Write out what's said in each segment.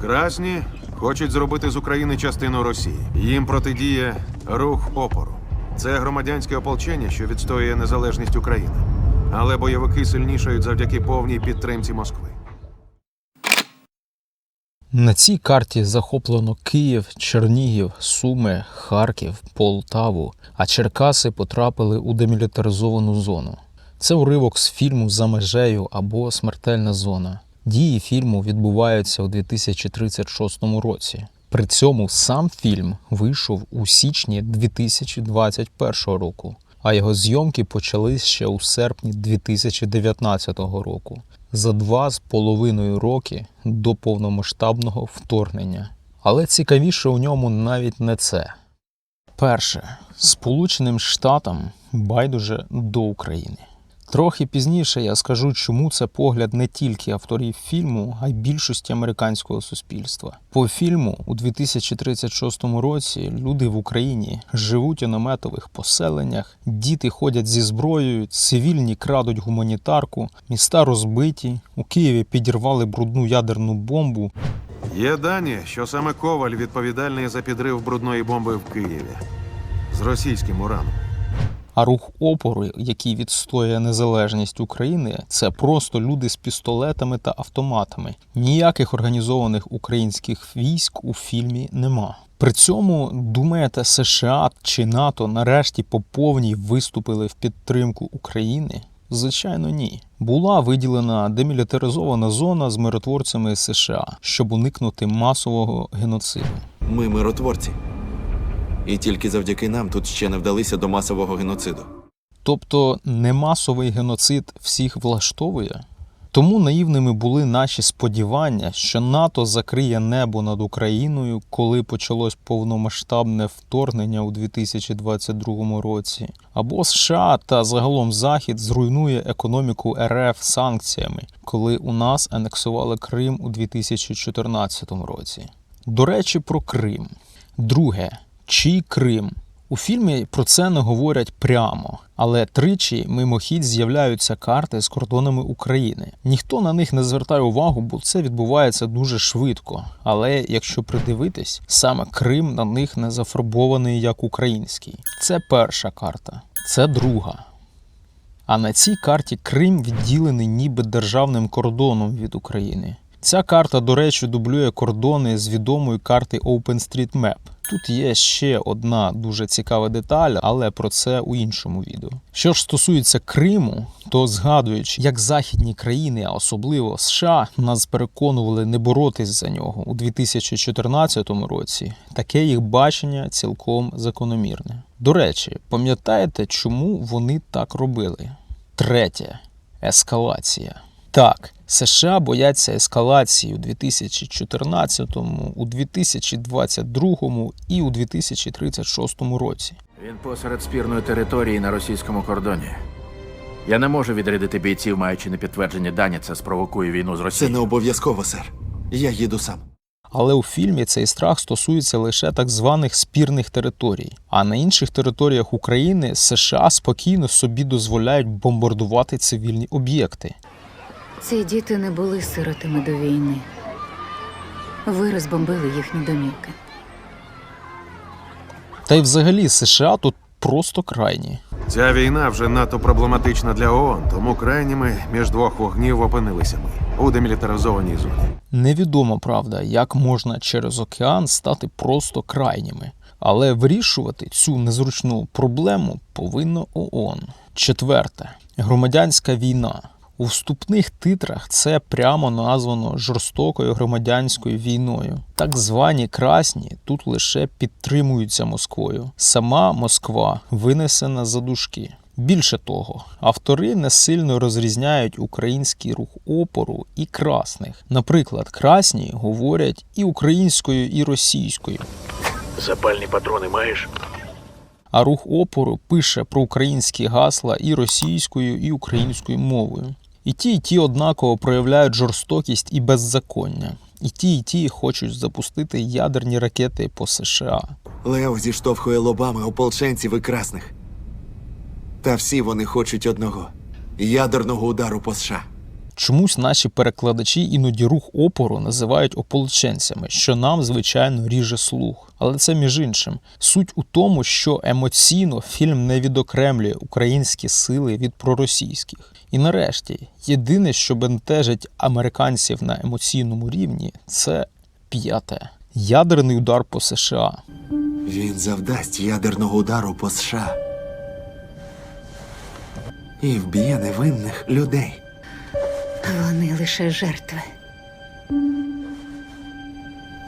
Красні хочуть зробити з України частину Росії. Їм протидіє рух опору. Це громадянське ополчення, що відстоює незалежність України. Але бойовики сильнішають завдяки повній підтримці Москви. На цій карті захоплено Київ, Чернігів, Суми, Харків, Полтаву, а Черкаси потрапили у демілітаризовану зону. Це уривок з фільму За межею або Смертельна зона. Дії фільму відбуваються у 2036 році. При цьому сам фільм вийшов у січні 2021 року, а його зйомки почались ще у серпні 2019 року, за два з половиною роки до повномасштабного вторгнення. Але цікавіше у ньому навіть не це. Перше, Сполученим Штатам байдуже до України. Трохи пізніше я скажу, чому це погляд не тільки авторів фільму, а й більшості американського суспільства. По фільму у 2036 році люди в Україні живуть у наметових поселеннях, діти ходять зі зброєю, цивільні крадуть гуманітарку, міста розбиті. У Києві підірвали брудну ядерну бомбу. Є дані, що саме Коваль відповідальний за підрив брудної бомби в Києві з російським ураном. А рух опору, який відстоює незалежність України, це просто люди з пістолетами та автоматами. Ніяких організованих українських військ у фільмі нема. При цьому думаєте, США чи НАТО нарешті по повній виступили в підтримку України? Звичайно, ні. Була виділена демілітаризована зона з миротворцями США, щоб уникнути масового геноциду. Ми миротворці. І тільки завдяки нам тут ще не вдалися до масового геноциду. Тобто не масовий геноцид всіх влаштовує. Тому наївними були наші сподівання, що НАТО закриє небо над Україною, коли почалось повномасштабне вторгнення у 2022 році, або США та загалом Захід зруйнує економіку РФ санкціями, коли у нас анексували Крим у 2014 році. До речі, про Крим. Друге, чий Крим? У фільмі про це не говорять прямо, але тричі мимохідь з'являються карти з кордонами України. Ніхто на них не звертає увагу, бо це відбувається дуже швидко. Але якщо придивитись, саме Крим на них не зафарбований як український. Це перша карта, це друга. А на цій карті Крим відділений ніби державним кордоном від України. Ця карта, до речі, дублює кордони з відомої карти OpenStreetMap. Тут є ще одна дуже цікава деталь, але про це у іншому відео. Що ж стосується Криму, то згадуючи, як західні країни, а особливо США, нас переконували не боротись за нього у 2014 році, таке їх бачення цілком закономірне. До речі, пам'ятаєте, чому вони так робили? Третє ескалація. Так, США бояться ескалації у 2014, у 2022 і у 2036 році. Він посеред спірної території на російському кордоні. Я не можу відрядити бійців, маючи непідтверджені дані, це спровокує війну з Це не обов'язково, сер. Я їду сам. Але у фільмі цей страх стосується лише так званих спірних територій. А на інших територіях України США спокійно собі дозволяють бомбардувати цивільні об'єкти. Ці діти не були сиротами до війни. Ви розбомбили їхні домівки. Та й взагалі США тут просто крайні. Ця війна вже надто проблематична для ООН, тому крайніми між двох вогнів опинилися ми у демілітаризованій зоні. Невідомо, правда, як можна через океан стати просто крайніми. Але вирішувати цю незручну проблему повинно ООН. Четверте громадянська війна. У вступних титрах це прямо названо жорстокою громадянською війною. Так звані красні тут лише підтримуються Москвою. Сама Москва винесена за дужки. Більше того, автори не сильно розрізняють український рух опору і красних. Наприклад, красні говорять і українською, і російською. Запальні патрони маєш? А рух опору пише про українські гасла і російською, і українською мовою. І ті, і ті однаково проявляють жорстокість і беззаконня. І ті, і ті хочуть запустити ядерні ракети по США. Лео зіштовхує лобами ополченців і красних. Та всі вони хочуть одного ядерного удару по США. Чомусь наші перекладачі іноді рух опору називають ополченцями, що нам, звичайно, ріже слух. Але це між іншим. Суть у тому, що емоційно фільм не відокремлює українські сили від проросійських. І нарешті, єдине, що бентежить американців на емоційному рівні, це п'яте ядерний удар по США. Він завдасть ядерного удару по США. І вб'є невинних людей. Вони лише жертви.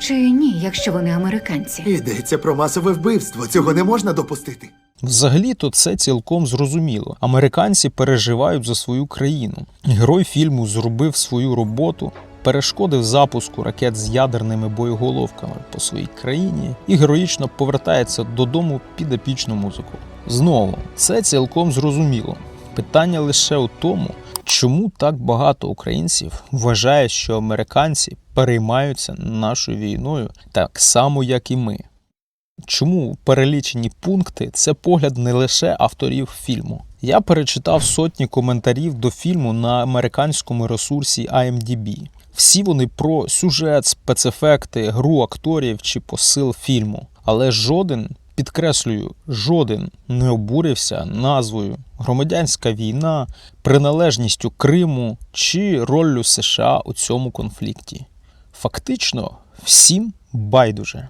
Чи ні, якщо вони американці? Йдеться про масове вбивство. Цього не можна допустити. Взагалі-то це цілком зрозуміло. Американці переживають за свою країну. Герой фільму зробив свою роботу, перешкодив запуску ракет з ядерними боєголовками по своїй країні і героїчно повертається додому під епічну музику. Знову, це цілком зрозуміло. Питання лише у тому, чому так багато українців вважає, що американці переймаються нашою війною так само, як і ми. Чому перелічені пункти це погляд не лише авторів фільму. Я перечитав сотні коментарів до фільму на американському ресурсі IMDb. Всі вони про сюжет, спецефекти, гру акторів чи посил фільму. Але жоден, підкреслюю, жоден не обурився назвою Громадянська війна, приналежністю Криму чи роллю США у цьому конфлікті. Фактично, всім байдуже.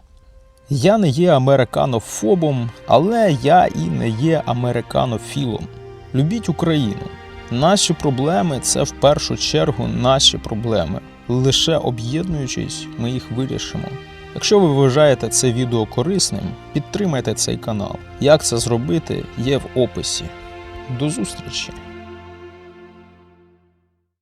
Я не є американофобом, але я і не є американофілом. Любіть Україну. Наші проблеми це в першу чергу наші проблеми. Лише об'єднуючись, ми їх вирішимо. Якщо ви вважаєте це відео корисним, підтримайте цей канал. Як це зробити, є в описі. До зустрічі!